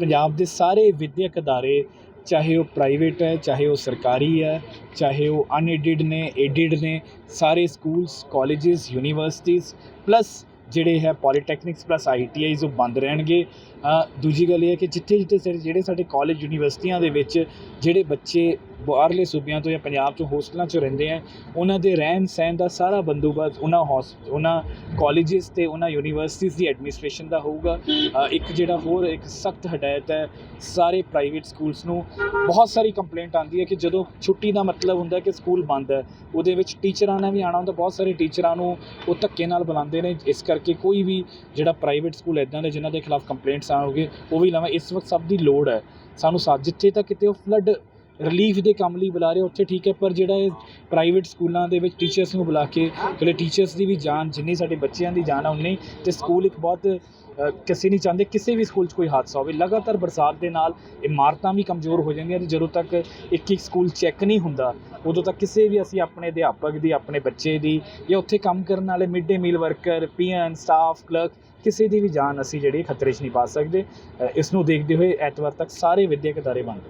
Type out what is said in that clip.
ਪੰਜਾਬ ਦੇ ਸਾਰੇ ਵਿੱਦਿਅਕ ਅਦਾਰੇ, ਚਾਹੇ ਉਹ ਪ੍ਰਾਈਵੇਟ ਹੈ, ਚਾਹੇ ਉਹ ਸਰਕਾਰੀ ਹੈ, ਚਾਹੇ ਉਹ ਅਨਏਡਿਡ ਨੇ, ਏਡਿਡ ਨੇ, ਸਾਰੇ ਸਕੂਲਸ ਕਾਲਜਸ ਯੂਨੀਵਰਸਿਟੀਜ਼ ਪਲੱਸ ਜਿਹੜੇ ਹੈ ਪੋਲੀਟੈਕਨਿਕਸ ਪਲੱਸ ਆਈਟੀਆਈਜ਼ ਉਹ ਬੰਦ ਰਹਿਣਗੇ ਦੂਜੀ ਗੱਲ ਇਹ ਹੈ ਕਿ ਜਿੱਥੇ ਜਿੱਥੇ ਸਾਡੇ- ਜਿਹੜੇ ਸਾਡੇ ਕਾਲਜ ਯੂਨੀਵਰਸਿਟੀਆਂ ਦੇ ਵਿੱਚ ਜਿਹੜੇ ਬੱਚੇ ਬਾਹਰਲੇ ਸੂਬਿਆਂ ਤੋਂ ਜਾਂ ਪੰਜਾਬ ਤੋਂ ਹੋਸਟਲਾਂ 'ਚ ਰਹਿੰਦੇ ਆ ਉਹਨਾਂ ਦੇ ਰਹਿਣ ਸਹਿਣ ਦਾ ਸਾਰਾ ਬੰਦੋਬਸਤ ਉਹਨਾਂ ਹੌਸ, ਉਹਨਾਂ ਕਾਲਜਸ ਤੇ ਉਹਨਾਂ ਯੂਨੀਵਰਸਿਟੀਜ਼ ਦੀ ਐਡਮਿਨਿਸਟ੍ਰੇਸ਼ਨ ਦਾ ਹੋਊਗਾ। ਇੱਕ ਜਿਹੜਾ ਹੋਰ ਇੱਕ ਸਖਤ ਹਦਾਇਤ ਹੈ, ਸਾਰੇ ਪ੍ਰਾਈਵੇਟ ਸਕੂਲਸ ਨੂੰ ਬਹੁਤ ਸਾਰੀ ਕੰਪਲੇਂਟ ਆਉਂਦੀ ਹੈ ਕਿ ਜਦੋਂ ਛੁੱਟੀ ਦਾ ਮਤਲਬ ਹੁੰਦਾ ਕਿ ਸਕੂਲ ਬੰਦ ਹੈ, ਉਹਦੇ ਵਿੱਚ ਟੀਚਰਾਂ ਨੇ ਵੀ ਆਉਣਾ ਹੁੰਦਾ, ਬਹੁਤ ਸਾਰੇ ਟੀਚਰਾਂ ਨੂੰ ਉਹ ਧੱਕੇ ਨਾਲ ਬੁਲਾਉਂਦੇ ਨੇ, ਇਸ ਕਰਕੇ ਕੋਈ ਵੀ ਜਿਹੜਾ ਪ੍ਰਾਈਵੇਟ ਸਕੂਲ ਇਦਾਂ ਦੇ ਜਿਨ੍ਹਾਂ ਦੇ ਖਿਲਾਫ ਕੰਪਲੇਂਟਸ ਆਉਣਗੇ, ਉਹ ਵੀ ਲਾਵਾਂ। ਇਸ ਵਕਤ ਸਭ ਦੀ ਲੋੜ ਹੈ। ਸਾਨੂੰ ਸਾ ਜਿੱਥੇ ਤੱਕ ਕਿਤੇ ਉਹ ਫਲੱਡ ਰਿਲੀਫ ਦੇ ਕੰਮ ਲਈ ਬੁਲਾ ਰਹੇ ਉੱਥੇ ਠੀਕ ਹੈ ਪਰ ਜਿਹੜਾ ਇਹ ਪ੍ਰਾਈਵੇਟ ਸਕੂਲਾਂ ਦੇ ਵਿੱਚ ਟੀਚਰਸ ਨੂੰ ਬੁਲਾ ਕੇ ਜਿਹੜੇ ਟੀਚਰਸ ਦੀ ਵੀ ਜਾਨ ਜਿੰਨੀ ਸਾਡੇ ਬੱਚਿਆਂ ਦੀ ਜਾਨ ਆ ਉਨੀ ਤੇ ਸਕੂਲ ਇੱਕ ਬਹੁਤ ਅ, ਕਿਸੇ ਨਹੀਂ ਚਾਹੁੰਦੇ ਕਿਸੇ ਵੀ ਸਕੂਲ 'ਚ ਕੋਈ ਹਾਦਸਾ ਹੋਵੇ। ਲਗਾਤਾਰ ਬਰਸਾਤ ਦੇ ਨਾਲ ਇਮਾਰਤਾਂ ਵੀ ਕਮਜ਼ੋਰ ਹੋ ਜਾਂਦੀਆਂ ਤੇ ਜਦੋਂ ਤੱਕ ਇੱਕ ਇੱਕ ਸਕੂਲ ਚੈੱਕ ਨਹੀਂ ਹੁੰਦਾ ਉਦੋਂ ਤੱਕ ਕਿਸੇ ਵੀ ਅਸੀਂ ਆਪਣੇ ਅਧਿਆਪਕ ਦੀ ਆਪਣੇ ਬੱਚੇ ਦੀ ਜਾਂ ਉੱਥੇ ਕੰਮ ਕਰਨ ਵਾਲੇ mid day meal worker PN staff clerk ਕਿਸੇ ਦੀ ਵੀ ਜਾਨ ਅਸੀਂ ਜਿਹੜੀ ਖਤਰੇ 'ਚ ਨਹੀਂ ਪਾ ਸਕਦੇ। ਇਸ ਨੂੰ ਦੇਖਦੇ ਹੋਏ ਐਤਵਾਰ ਤੱਕ ਸਾਰੇ ਵਿਦਿਅਕ ਅਦਾਰੇ ਬੰਦ।